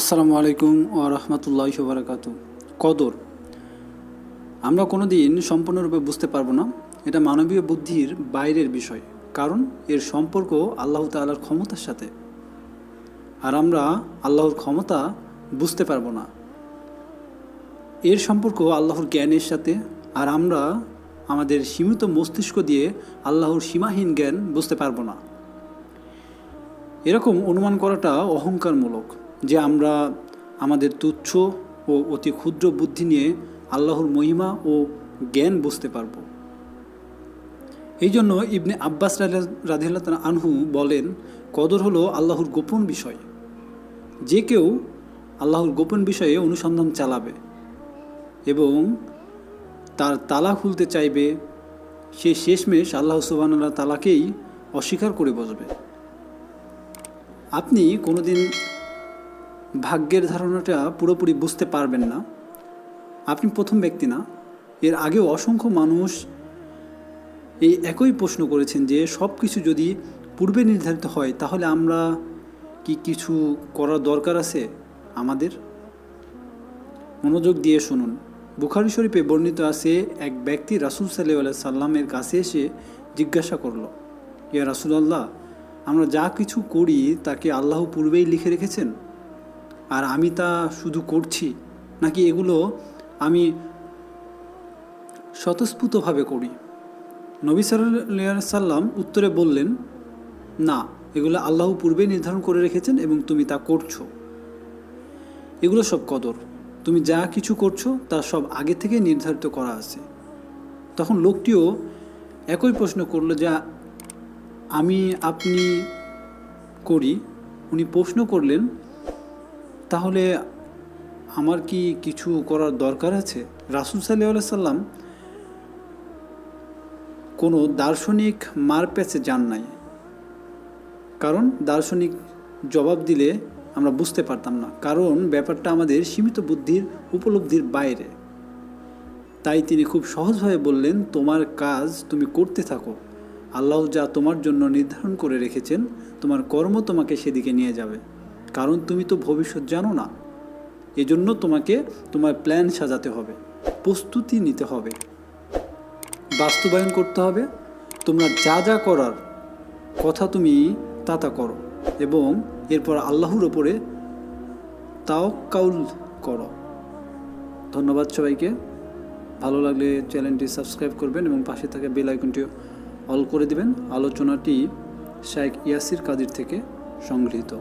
আসসালামু আলাইকুম ও রহমতুল্লাহ বারাকাতু। কদর। আমরা কোনো দিন সম্পূর্ণরূপে বুঝতে পারব না, এটা মানবীয় বুদ্ধির বাইরের বিষয়, কারণ এর সম্পর্ক আল্লাহ তাআলার ক্ষমতার সাথে। আর আমরা আল্লাহর ক্ষমতা বুঝতে পারব না। এর সম্পর্ক আল্লাহর জ্ঞানের সাথে, আর আমরা আমাদের সীমিত মস্তিষ্ক দিয়ে আল্লাহর সীমাহীন জ্ঞান বুঝতে পারব না। এরকম অনুমান করাটা অহংকারমূলক। যে আমরা আমাদের তুচ্ছ ও অতি ক্ষুদ্র বুদ্ধি নিয়ে আল্লাহর মহিমা ও জ্ঞান বুঝতে পারব। এই জন্য ইবনে আব্বাস রাধিল্লা আনহু বলেন, কদর হলো আল্লাহর গোপন বিষয়। যে কেউ আল্লাহর গোপন বিষয়ে অনুসন্ধান চালাবে এবং তার তালা খুলতে চাইবে, সে শেষমেশ আল্লাহ সুবাহ তালাকেই অস্বীকার করে বসবে। আপনি কোনোদিন ভাগ্যের ধারণাটা পুরোপুরি বুঝতে পারবেন না। আপনি প্রথম ব্যক্তি না। এর আগেও অসংখ্য মানুষ এই একই প্রশ্ন করেছেন যে সব কিছু যদি পূর্বে নির্ধারিত হয়, তাহলে আমরা কি কিছু করার দরকার আছে আমাদের? মনোযোগ দিয়ে শুনুন। বুখারি শরীফে বর্ণিত আছে, এক ব্যক্তি রাসুল সাল্লাহ সাল্লামের কাছে এসে জিজ্ঞাসা করল, ইয়া রাসুলাল্লাহ, আমরা যা কিছু করি, তাকে আল্লাহ পূর্বেই লিখে রেখেছেন? আর আমি তা শুধু করছি, নাকি এগুলো আমি স্বতঃস্ফূতভাবে করি? নবী সাল্লাহ সাল্লাম উত্তরে বললেন, না, এগুলো আল্লাহ পূর্বেই নির্ধারণ করে রেখেছেন এবং তুমি তা করছ। এগুলো সব কদর। তুমি যা কিছু করছ, তা সব আগে থেকে নির্ধারিত করা আছে। তখন লোকটিও একই প্রশ্ন করল, যা আমি, আপনি করি? উনি প্রশ্ন করলেন তাহলে আমার কি কিছু করার দরকার আছে? রাসুল সাল্লাহ সাল্লাম কোনো দার্শনিক মারপ্যাচে যান নাই। কারণ দার্শনিক জবাব দিলে আমরা বুঝতে পারতাম না। কারণ ব্যাপারটা আমাদের সীমিত বুদ্ধির উপলব্ধির বাইরে। তাই তিনি খুব সহজভাবে বললেন, তোমার কাজ তুমি করতে থাকো। আল্লাহ যা তোমার জন্য নির্ধারণ করে রেখেছেন, তোমার কর্ম তোমাকে সেদিকে নিয়ে যাবে। কারণ তুমি তো ভবিষ্যৎ জানো না। এজন্য তোমাকে তোমার প্ল্যান সাজাতে হবে, প্রস্তুতি নিতে হবে। বাস্তবায়ন করতে হবে, তোমরা যা যা করার কথা তুমি তা তা করো এবং এরপর আল্লাহর ওপরে তাও কাউল করো। ধন্যবাদ সবাইকে। ভালো লাগলে চ্যানেলটি সাবস্ক্রাইব করবেন এবং পাশে থাকা বেল আইকনটি অল করে দিবেন। আলোচনাটি শেখ ইয়াসির কাদির থেকে সংগৃহীত।